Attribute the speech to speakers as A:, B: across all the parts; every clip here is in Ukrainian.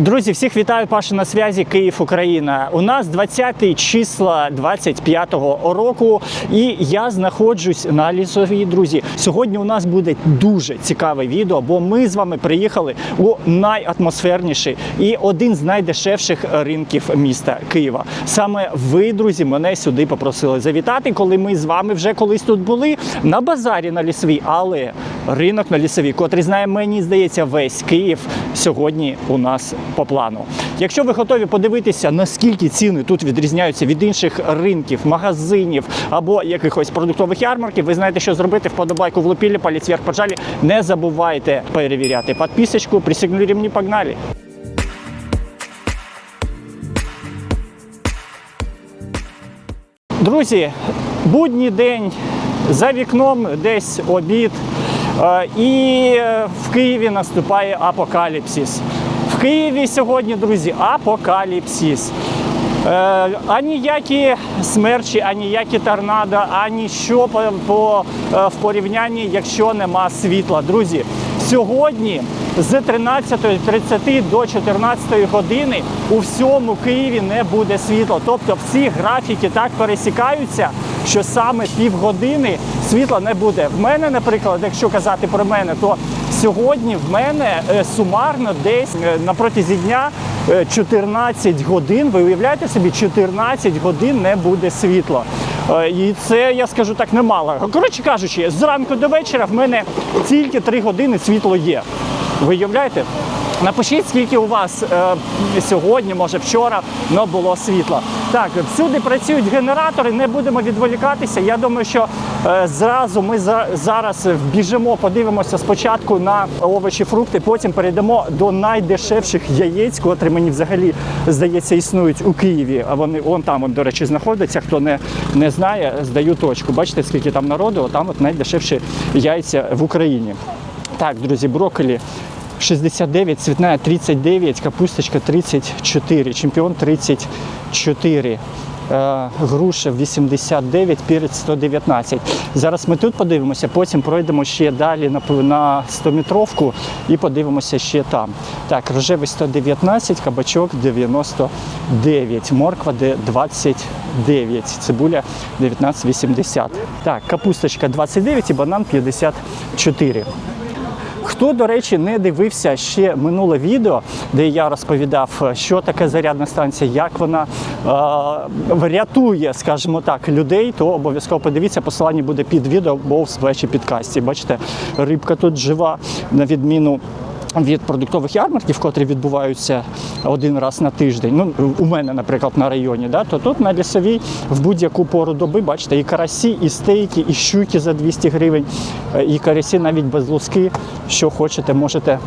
A: Друзі, всіх вітаю, Паша на зв'язі Київ, Україна. У нас 20 числа 25-го року, і я знаходжусь на лісовій. Друзі, сьогодні у нас буде дуже цікаве відео, бо ми з вами приїхали у найатмосферніший і один з найдешевших ринків міста Києва. Саме ви, друзі, мене сюди попросили завітати, коли ми з вами вже колись тут були на базарі на лісовій, але ринок на лісовій, котрий знає, мені здається, весь Київ сьогодні у нас по плану. Якщо ви готові подивитися, наскільки ціни тут відрізняються від інших ринків, магазинів або якихось продуктових ярмарків, ви знаєте, що зробити вподобайку влупілі, палець вверх поджалі. Не забувайте перевіряти підписочку, присягнули ремні, погнали! Друзі, будній день за вікном десь обід. Е, І е, в Києві наступає апокаліпсис. В Києві сьогодні, друзі, апокаліпсис. Е, Аніякі смерчі, аніякі торнадо, ані що по, по, е, в порівнянні, якщо нема світла. Друзі, сьогодні з 13.30 до 14 години у всьому Києві не буде світла. Тобто всі графіки так пересікаються, що саме півгодини світла не буде. В мене, наприклад, якщо казати про мене, то сьогодні в мене е, сумарно десь е, на протязі дня е, 14 годин. Ви уявляєте собі, 14 годин не буде світла. Е, І це я скажу так немало. Коротше кажучи, зранку до вечора в мене тільки 3 години світло є. Ви уявляєте? Напишіть, скільки у вас е, сьогодні, може вчора, но було світла. Так, всюди працюють генератори, не будемо відволікатися. Я думаю, що е, зразу ми за, зараз вбіжимо, подивимося спочатку на овочі, фрукти, потім перейдемо до найдешевших яєць, котрі мені взагалі здається існують у Києві. А вони вон там, от, до речі, знаходяться. Хто не, не знає, здаю точку. Бачите, скільки там народу, там от найдешевші яйця в Україні. Так, друзі, брокколі 69, цвітна 39, капусточка 34, чемпіон 34. е, Груша 89, перець 119. Зараз ми тут подивимося, потім пройдемо ще далі на, на 100-метровку і подивимося ще там. Так, рожевий 119, кабачок 99, морква де 29, цибуля 19,80. Так, капусточка 29 і банан 54. Хто, до речі, не дивився ще минуле відео, де я розповідав, що таке зарядна станція, як вона е, врятує, скажімо так, людей, то обов'язково подивіться, посилання буде під відео, або в вашій підкасті. Бачите, рибка тут жива, на відміну. Від продуктових ярмарків, котрі відбуваються один раз на тиждень. Ну, у мене, наприклад, на районі, да, то тут на лісовій в будь-яку пору доби, бачите, і карасі, і стейки, і щуки за 200 гривень, е, і карасі навіть без луски. Що хочете, можете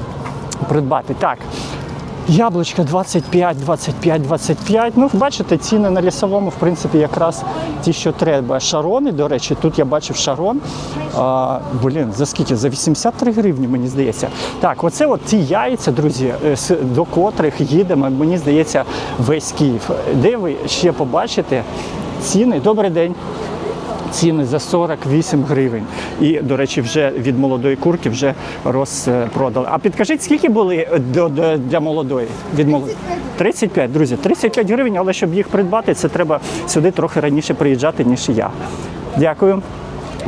A: придбати. Так. Яблучка 25, 25, 25. Ну, бачите, ціни на лісовому, в принципі, якраз ті, що треба. Шарони, до речі, тут я бачив шарон. А, блін, за скільки? За 83 гривні, мені здається. Так, оце от ті яйця, друзі, е, до котрих їдемо, мені здається, весь Київ. Де ви ще побачите ціни? Добрий день ціни за 48 гривень. І, до речі, вже від молодої курки вже розпродали. А підкажіть, скільки були до, до, для молодої? Від молодої? 35, друзі, 35 гривень, але щоб їх придбати, це треба сюди трохи раніше приїжджати, ніж я. Дякую.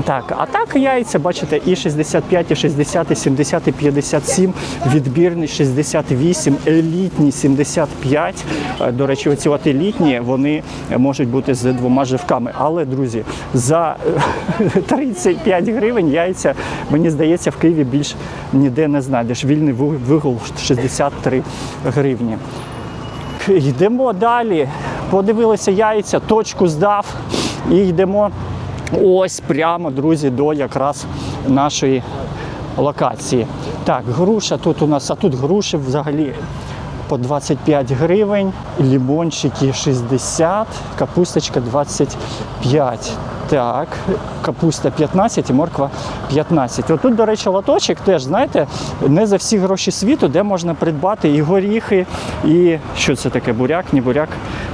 A: Так, а так яйця, бачите, і 65, і 60, і 70, і 57, відбірний 68, елітні 75. Е, До речі, оці от елітні, вони можуть бути з двома живками. Але, друзі, за е, 35 гривень яйця, мені здається, в Києві більш ніде не знайдеш. Вільний вигул 63 гривні. Йдемо далі. Подивилися яйця, точку здав і йдемо ось прямо, друзі, до якраз нашої локації. Так, груша тут у нас, а тут груші взагалі по 25 гривень, лімончики 60, капусточка 25. Так, капуста 15 і морква 15. Отут, до речі, лоточок теж, знаєте, не за всі гроші світу, де можна придбати і горіхи, і що це таке? Буряк, не буряк,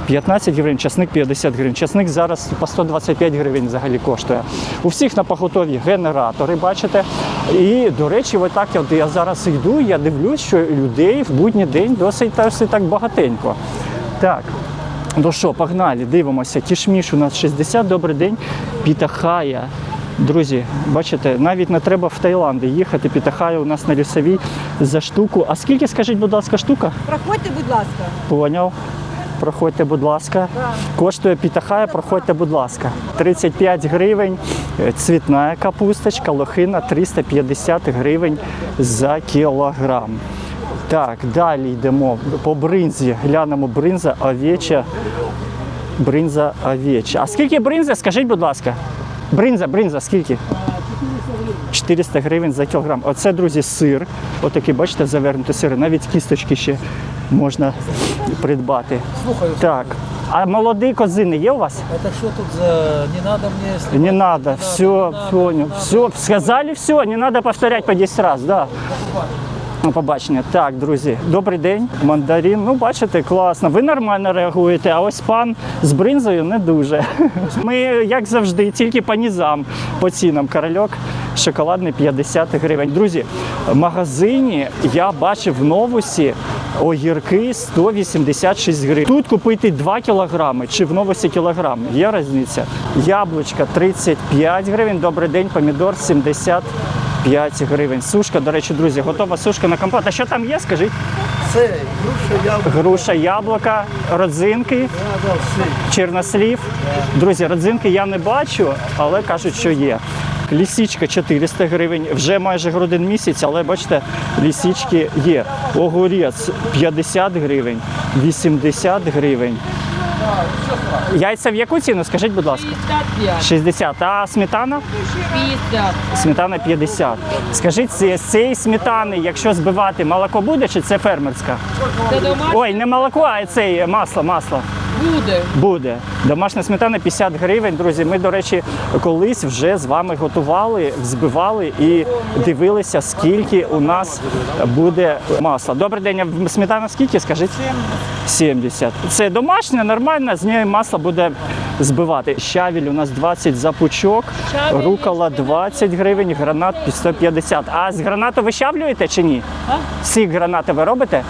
A: 15 гривень, часник 50 гривень. Часник зараз по 125 гривень взагалі коштує. У всіх на поготові генератори, бачите. І, до речі, отак от я зараз йду, я дивлюсь, що людей в будній день досить, досить так багатенько. Так. Ну що, погнали, дивимося. Кішміш у нас 60, добрий день. Пітахая. Друзі, бачите, навіть не треба в Таїланди їхати. Пітахая у нас на лісовій за штуку. А скільки, скажіть, будь ласка, штука?
B: Проходьте, будь ласка.
A: Поняв. Проходьте, будь ласка. Коштує пітахая, проходьте, будь ласка. 35 гривень. Е, Цвітна капусточка, лохина 350 гривень за кілограм. Так, далі йдемо по бринзі. Глянемо бринза овеча. Бринза овеча. А скільки бринза, скажіть, будь ласка? Бринза, бринза, скільки? 400 гривень за кілограм. Оце, друзі, сир. Отакий, бачите, завернутий сир. Навіть кісточки ще можна придбати.
C: Слухаю,
A: Так. А молоді козини є у вас?
C: это что тут за... Не надо мне... снимать,
A: Не надо, все,
C: не
A: понял.
C: не надо.
A: Все, сказали все, не надо повторять по 10 раз, да. Ну, побачення. Так, друзі, добрий день. Мандарин. Ну, бачите, класно. Ви нормально реагуєте, а ось пан з бринзою не дуже. Ми, як завжди, тільки по низам, по цінам. Корольок шоколадний 50 гривень. Друзі, в магазині я бачив в новусі огірки 186 гривень. Тут купити 2 кілограми чи в новусі кілограм. Є різниця. Яблучка 35 гривень. Добрий день, помідор 70 5 гривень. Сушка, до речі, друзі, готова сушка на компот. А що там є, скажіть?
C: Це груша, яблуко,
A: Груша, яблука, родзинки, чорнослів. Друзі, родзинки я не бачу, але кажуть, що є. Лісічка 400 гривень, вже майже грудин місяць, але бачите, лісічки є. Огурець 50 гривень, 80 гривень. Яйця в яку ціну? Скажіть, будь ласка.
B: 55.
A: 60. А сметана?
B: 50.
A: Сметана 50. Скажіть, з цієї сметани, якщо збивати, молоко буде чи це фермерська? Ой, не молоко, а це масло, масло.
B: Буде.
A: Буде. Домашня сметана 50 гривень. Друзі, ми, до речі, колись вже з вами готували, взбивали і дивилися, скільки у нас буде масла. Добрий день, а сметана скільки, скажіть? 70. Це домашня, нормальна, з нею масло буде збивати. Щавіль у нас 20 за пучок, рукола 20 гривень, гранат 150. А з гранату вищавлюєте чи ні? Сік гранати ви робите?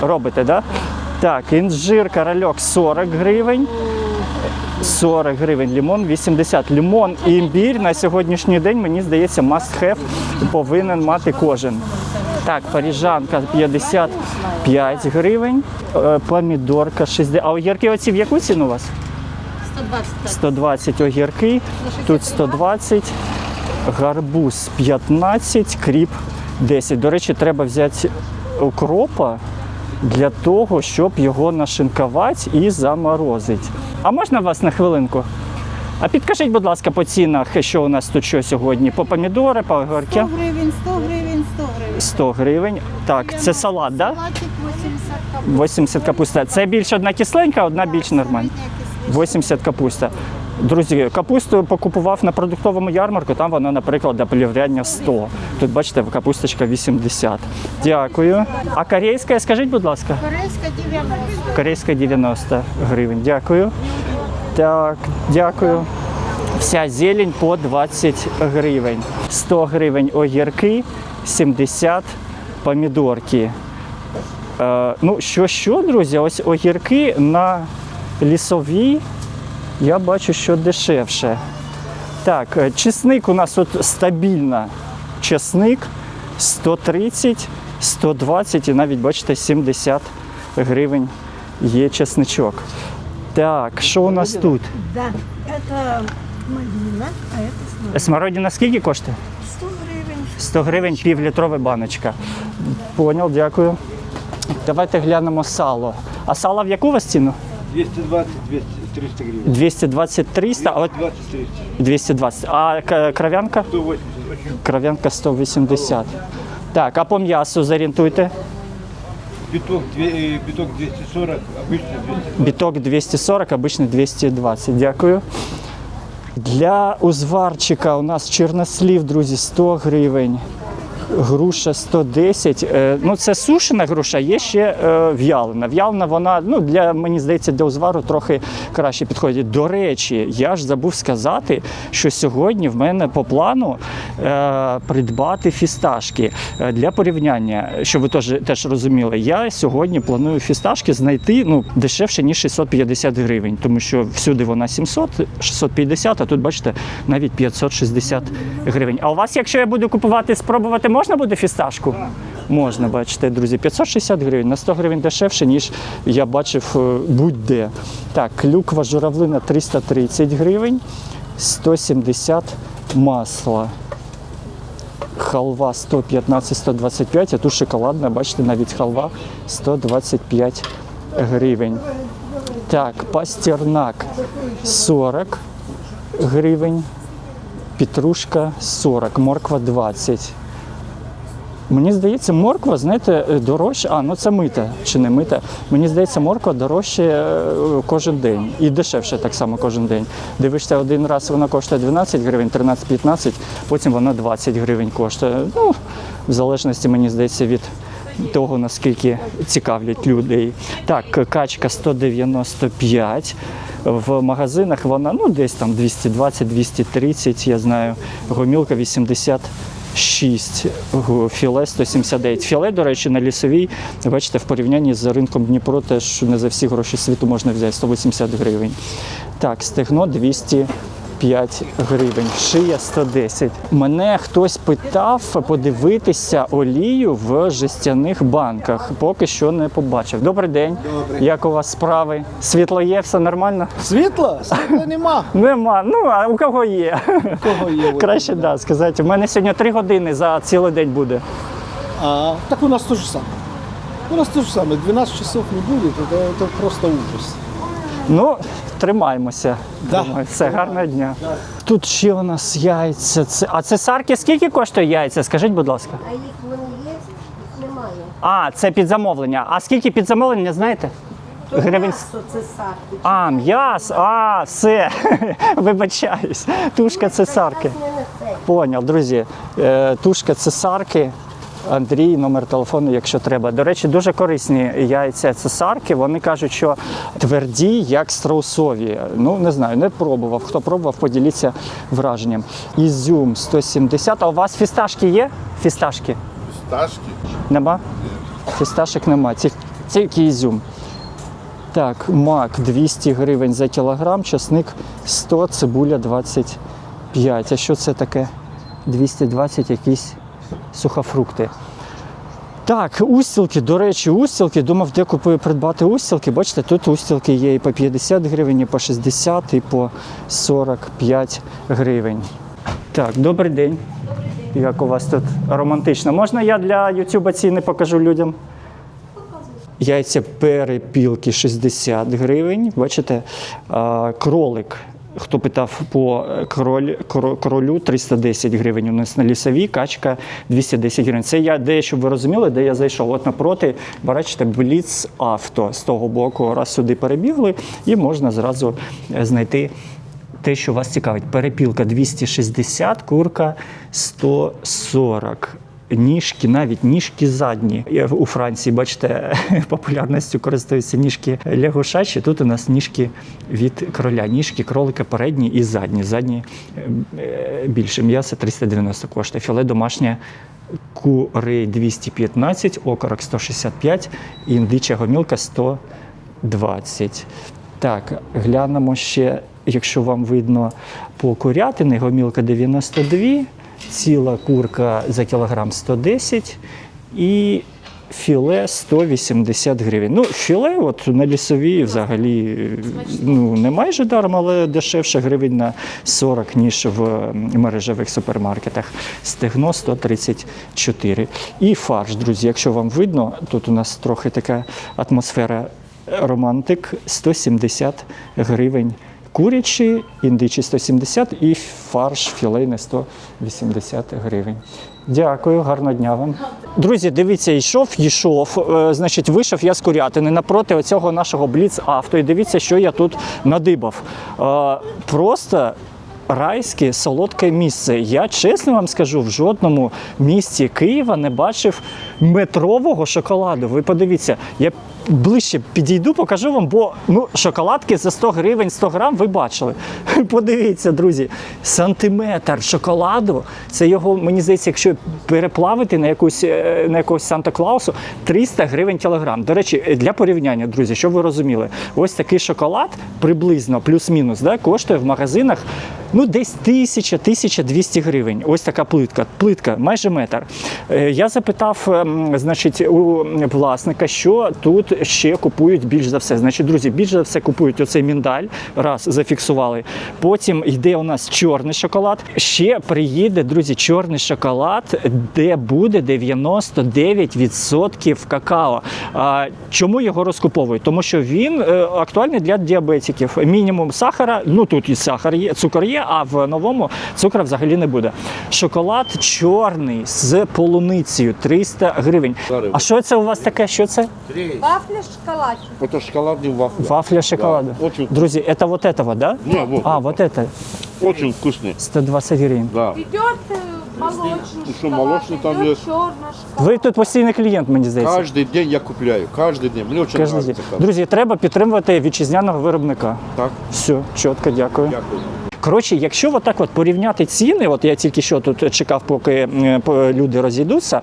A: Робите, так? Да? Так, інжир корольок 40 гривень. 40 гривень, лимон 80. Лимон і імбір на сьогоднішній день, мені здається, must have повинен мати кожен. Так, паріжанка 55 гривень, е, помідорка 60. А огірки оці в яку ціну у вас?
B: 120.
A: 120 огірки, тут 120, гарбуз 15, кріп 10. До речі, треба взяти укропа для того, щоб його нашинкувати і заморозити. А можна вас на хвилинку? А підкажіть, будь ласка, по цінах, що у нас тут що сьогодні? По помідори, по огірки?
D: 100 гривень, 100 гривень, 100 гривень.
A: 100 гривень. Так, це салат, так?
D: Салатик 80
A: Да?
D: капуста.
A: 80 капуста. Це більш одна кисленька, одна більш нормальна. 80 капуста. Друзі, капусту покупував на продуктовому ярмарку, там вона, наприклад, до полівряння 100. Тут бачите, капусточка 80. Дякую. А корейська, скажіть, будь ласка,
D: Корейська 90.
A: корейська 90 гривень. Дякую. Так, дякую. Вся зелень по 20 гривень. 100 гривень огірки, 70 помідорки. Е, ну, що, що, друзі, ось огірки на лісовій, я бачу, що дешевше. Так, е, чесник у нас от стабільно. Чесник 130, 120 і навіть, бачите, 70 гривень є чесничок. Так, що у нас тут?
D: Это малина, а это смородина.
A: Смородина скільки коштує?
D: 100 гривень.
A: 100 гривень півлітрова баночка. Поняв, дякую. Давайте глянемо сало. А сало в яку вас ціну?
E: 220, 200, 300 гривен.
A: 220 300, а
E: 20, 300.
A: 220. А к- кров'янка?
E: 180.
A: Кров'янка 180. Так, а по м'ясу зорієнтуйте.
E: Биток, две- э, биток 240, обычно 200.
A: Біток 240, обичний 220. Дякую. Для узварчика у нас чорнослів, друзі, 100 гривень. Груша 110. Е, Ну, це сушена груша, є ще е, в'ялена. В'ялена вона, ну, для, мені здається, для узвару трохи краще підходить. До речі, я ж забув сказати, що сьогодні в мене по плану е, придбати фісташки. Для порівняння, щоб ви теж, теж розуміли, я сьогодні планую фісташки знайти ну, дешевше, ніж 650 гривень, тому що всюди вона 700, 650, а тут, бачите, навіть 560 гривень. А у вас, якщо я буду купувати, спробувати, можна буде фісташку? Можна, бачите, друзі, 560 гривень, на 100 гривень дешевше, ніж я бачив е, будь-де. Так, клюква журавлина 330 гривень, 170 масла. Халва 115-125, а тут шоколадна, бачите, навіть халва 125 гривень. Так, пастернак 40 гривень, петрушка 40, морква 20. Мені здається, морква, знаєте, е, дорожча. А, ну це мита чи не мита. Мені здається, морква дорожче кожен день і дешевше так само кожен день. Дивишся, один раз вона коштує 12 гривень, 13-15, потім вона 20 гривень коштує. Ну, в залежності, мені здається, від того, наскільки цікавлять людей. Так, качка 195. В магазинах вона ну, десь там 220-230, я знаю. Гомілка 80. 6, філе 179. Філе, до речі, на лісовій, бачите, в порівнянні з ринком Дніпро теж не за всі гроші світу можна взяти 180 гривень. Так, стегно 205 гривень, шия 110. Мене хтось питав подивитися олію в жестяних банках. Поки що не побачив. Добрий день. Як у вас справи? Світло є, все нормально?
C: Світла? Світла нема.
A: Нема. Ну, а у кого є?
C: У Кого є?
A: Краще да, сказати. У мене сьогодні 3 години за цілий день буде.
C: А, так у нас то же самое. У нас то же самое. 12 часов не будет, это, это просто ужас.
A: Ну, тримаємося.
C: Да.
A: Думаю, Все, гарного дня. Тут ще у нас яйця. Це... А це сарки скільки коштує яйця? Скажіть, будь ласка.
D: А їх в мене є? Їх немає.
A: А, це під замовлення. А скільки під замовлення, знаєте? Гривень.
D: М'ясо це сарки.
A: А, м'ясо, а, все. Вибачаюсь. Тушка цесарки.
D: У мене це.
A: Поняв, друзі. Е, Тушка цесарки. Андрій, номер телефону, якщо треба. До речі, дуже корисні яйця цесарки. Вони кажуть, що тверді, як страусові. Ну, не знаю, не пробував. Хто пробував, поділіться враженням. Ізюм 170. А у вас фісташки є? Фісташки?
F: Ташки.
A: Нема? Фісташок нема, тільки ізюм. Так, мак 200 гривень за кілограм, часник 100, цибуля 25. А що це таке? 220 якісь сухофрукти. Так, устілки, до речі, устілки. Думав, де купую придбати устілки. Бачите, тут устілки є і по 50 гривень, і по 60, і по 45 гривень. Так, добрий день. Як у вас тут романтично? Можна я для Ютуба ціни покажу людям? Яйця перепілки 60 гривень. Бачите, кролик. Хто питав по кроль, кро- кролю 310 гривень у нас на лісовій, качка 210 гривень. Це я де, щоб ви розуміли, де я зайшов. От напроти, бачите, Бліц авто з того боку. Раз сюди перебігли, і можна зразу е, знайти те, що вас цікавить. Перепілка 260, курка 140. Ніжки, навіть ніжки задні. У Франції, бачите, популярністю користуються ніжки лягушачі. Тут у нас ніжки від кроля. Ніжки кролика передні і задні. Задні е, більше м'яса 390 коштує. Філе домашнє курей 215, окорок 165, індича гомілка 120. Так, глянемо ще, якщо вам видно по курятини, гомілка 92, ціла курка за кілограм 110 і філе 180 гривень. Ну, філе от на лісовій взагалі ну, не майже даром, але дешевше гривень на 40, ніж в мережевих супермаркетах. Стегно 134. І фарш, друзі, якщо вам видно, тут у нас трохи така атмосфера романтик 170 гривень. Курячі, індичі 170 і фарш філейний 180 гривень. Дякую, гарного дня вам. Друзі, дивіться, йшов, йшов. е, Значить, вийшов я з курятини напроти оцього нашого бліц авто. І дивіться, що я тут надибав. Е, Просто райське солодке місце. Я чесно вам скажу, в жодному місті Києва не бачив метрового шоколаду. Ви подивіться, я ближче підійду, покажу вам, бо ну, шоколадки за 100 гривень 100 грам ви бачили. Подивіться, друзі, сантиметр шоколаду. Це його, мені здається, якщо переплавити на якусь е, на якогось Санта-Клаусу, 300 гривень кілограм. До речі, для порівняння, друзі, щоб ви розуміли, ось такий шоколад приблизно плюс-мінус да, коштує в магазинах ну десь 1000-1200 гривень. Ось така плитка. Плитка, майже метр. Е, Я запитав, ем, значить, у власника, що тут ще купують більш за все. Значить, друзі, більш за все купують оцей міндаль. Раз зафіксували. Потім йде у нас чорний шоколад. Ще приїде, друзі, чорний шоколад, де буде 99% какао. А, чому його розкуповують? Тому що він е, актуальний для діабетиків. Мінімум сахара, ну тут і сахар є, цукор є, а в новому цукру взагалі не буде. Шоколад чорний з полуницею 300 гривень. А що це у вас таке? Що це?
D: Вафля шоколад.
C: Это шоколадный вафля.
A: Вафля шоколаду.
C: Да, очень-
A: Друзі, это вот этого, да?
C: Не, вот.
A: А, вот это.
C: Очень вкусный.
A: 120 гривень.
C: Да.
D: Идет э, молочный
C: Ну, что,
D: шоколад,
C: молочный там
D: идет
C: есть?
D: черный шоколад.
A: Ви тут постійний клієнт, мені здається.
C: Каждый день я купляю. Каждый день. Мне очень
A: Кожен
C: нравится.
A: день.
C: как.
A: Друзі, треба підтримувати вітчизняного виробника.
C: Так,
A: Все, чітко, дякую.
C: дякую.
A: Коротше, якщо отак от порівняти ціни, от я тільки що тут чекав, поки е, по- люди розійдуться.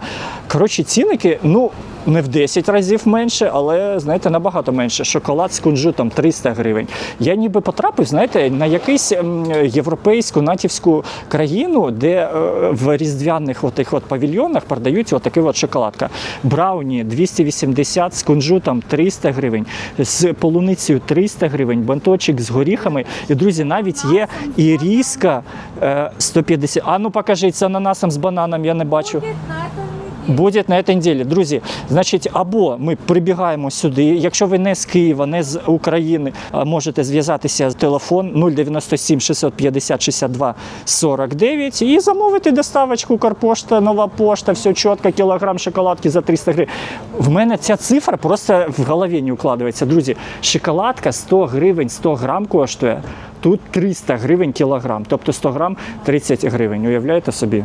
A: Коротше, цінники, ну. не в 10 разів менше, але знаєте, набагато менше. Шоколад з кунжутом 300 гривень. Я ніби потрапив, знаєте, на якусь ем, європейську натівську країну, де е, в різдвяних отих от павільйонах продають отакі от шоколадка. Брауні 280 з кунжутом 300 гривень, з полуницею 300 гривень, банточок з горіхами. І друзі, навіть є і різка е, 150. А ну покажіть ананасом з бананом, я не бачу.
D: Будет на этом неделе.
A: Буде на цій неділі. Друзі, значить, або ми прибігаємо сюди. Якщо ви не з Києва, не з України, можете зв'язатися з телефон 097 650 62 49 і замовити доставочку Карпошта, нова пошта, все чітко, кілограм шоколадки за 300 гривень. В мене ця цифра просто в голові не укладається. Друзі, шоколадка 100 гривень 100 грам коштує. Тут 300 гривень кілограм, тобто 100 грам 30 гривень. Уявляєте собі?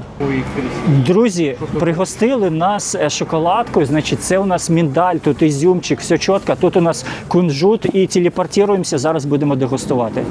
A: Друзі, пригостили нас шоколадку. Значить, це у нас міндаль, тут ізюмчик, все чітко. Тут у нас кунжут і телепортуємося. Зараз будемо дегустувати.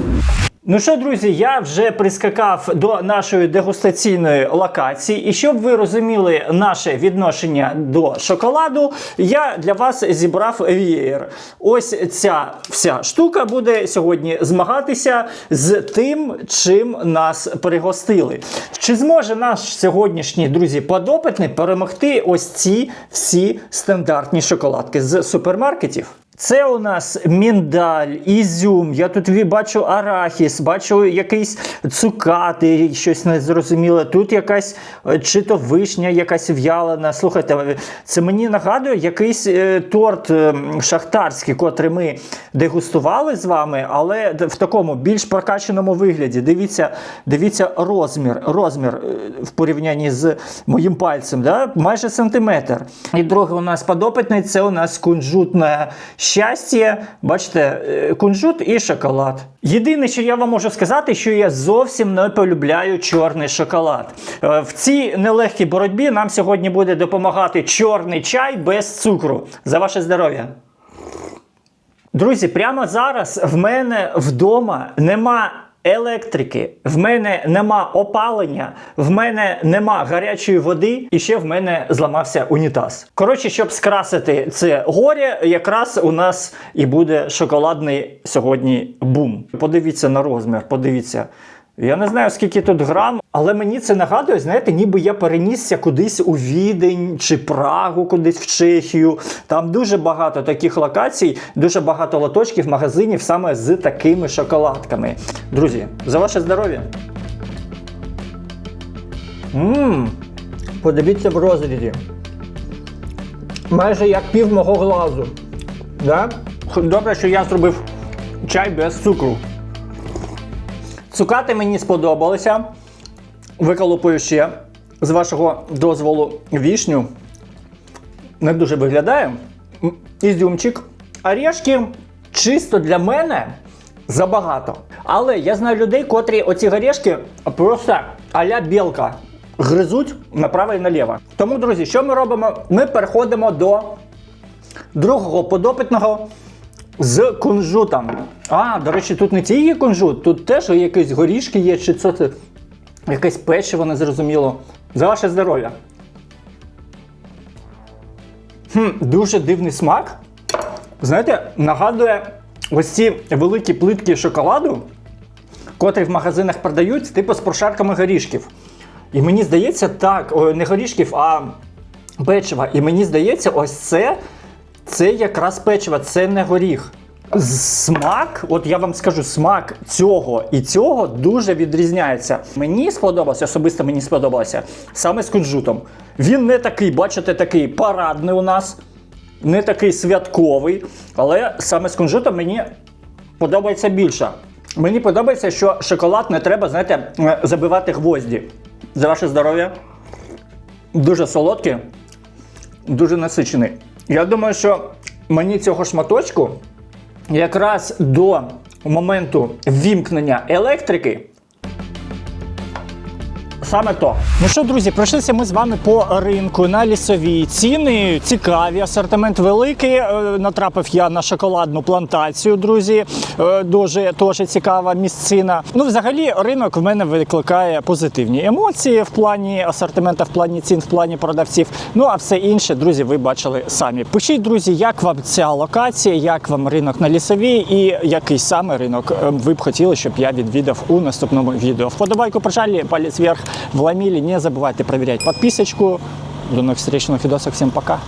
A: Ну що, друзі, я вже прискакав до нашої дегустаційної локації, і щоб ви розуміли наше відношення до шоколаду, я для вас зібрав вієр. Ось ця вся штука буде сьогодні змагатися з тим, чим нас пригостили. Чи зможе наш сьогоднішній друзі подопитний перемогти ось ці всі стандартні шоколадки з супермаркетів? Це у нас міндаль, ізюм. Я тут бачу арахіс, бачу якийсь цукати, щось незрозуміле. Тут якась е, чи то вишня, якась в'ялена. Слухайте, це мені нагадує якийсь е, торт е, шахтарський, котрий ми дегустували з вами, але в такому більш прокачаному вигляді. Дивіться, дивіться розмір. Розмір в порівнянні з моїм пальцем, да? майже сантиметр. І другий у нас подопитний це у нас кунжутне щастя. Бачите, е, кунжут і шоколад. Єдине, що я вам можу сказати, що я зовсім не полюбляю чорний шоколад. Е, В цій нелегкій боротьбі нам сьогодні буде допомагати чорний чай без цукру. За ваше здоров'я! Друзі, прямо зараз в мене вдома нема електрики, в мене нема опалення, в мене нема гарячої води, і ще в мене зламався унітаз. Коротше, щоб скрасити це горе, якраз у нас і буде шоколадний сьогодні бум. Подивіться на розмір, подивіться. Я не знаю, скільки тут грам, але мені це нагадує, знаєте, ніби я перенісся кудись у Відень чи Прагу, кудись в Чехію. Там дуже багато таких локацій, дуже багато лоточків, магазинів саме з такими шоколадками. Друзі, за ваше здоров'я! Ммм, подивіться в розрізі. Майже як пів мого глазу. Да? Добре, що я зробив чай без цукру. Цукати мені сподобалися. Виколупую ще з вашого дозволу вішню. Не дуже виглядає. Ізюмчик. Орешки чисто для мене забагато. Але я знаю людей, котрі оці горішки просто а-ля білка гризуть направо і наліво. Тому, друзі, що ми робимо? Ми переходимо до другого подопитного з кунжутом. А, до речі, тут не тільки кунжут, тут теж якісь горішки є, чи це, якесь печиво незрозуміло. За ваше здоров'я. Хм, дуже дивний смак. Знаєте, нагадує ось ці великі плитки шоколаду, котрі в магазинах продають, типу з прошарками горішків. І мені здається, так, не горішків, а печива. І мені здається, ось це, це якраз печиво, це не горіх. Смак, от я вам скажу, смак цього і цього дуже відрізняється. Мені сподобався, особисто мені сподобалося саме з кунжутом. Він не такий, бачите, такий парадний у нас, не такий святковий, але саме з кунжутом мені подобається більше. Мені подобається, що шоколад не треба, знаєте, е, забивати гвозді. За ваше здоров'я. Дуже солодкий, дуже насичений. Я думаю, що мені цього шматочку якраз до моменту ввімкнення електрики. Саме то. Ну що, друзі, пройшлися ми з вами по ринку на лісовій. Ціни цікаві, асортимент великий. Е, Натрапив я на шоколадну плантацію, друзі. Е, Дуже теж цікава місцина. Ну, взагалі, ринок в мене викликає позитивні емоції в плані асортимента, в плані цін, в плані продавців. Ну а все інше, друзі, ви бачили самі. Пишіть, друзі, як вам ця локація, як вам ринок на лісовій і який саме ринок е, ви б хотіли, щоб я відвідав у наступному відео. Вподобайку прожали, палець вверх вломили. Не забывайте проверять подписочку. До новых встреч на видосах. Всем пока.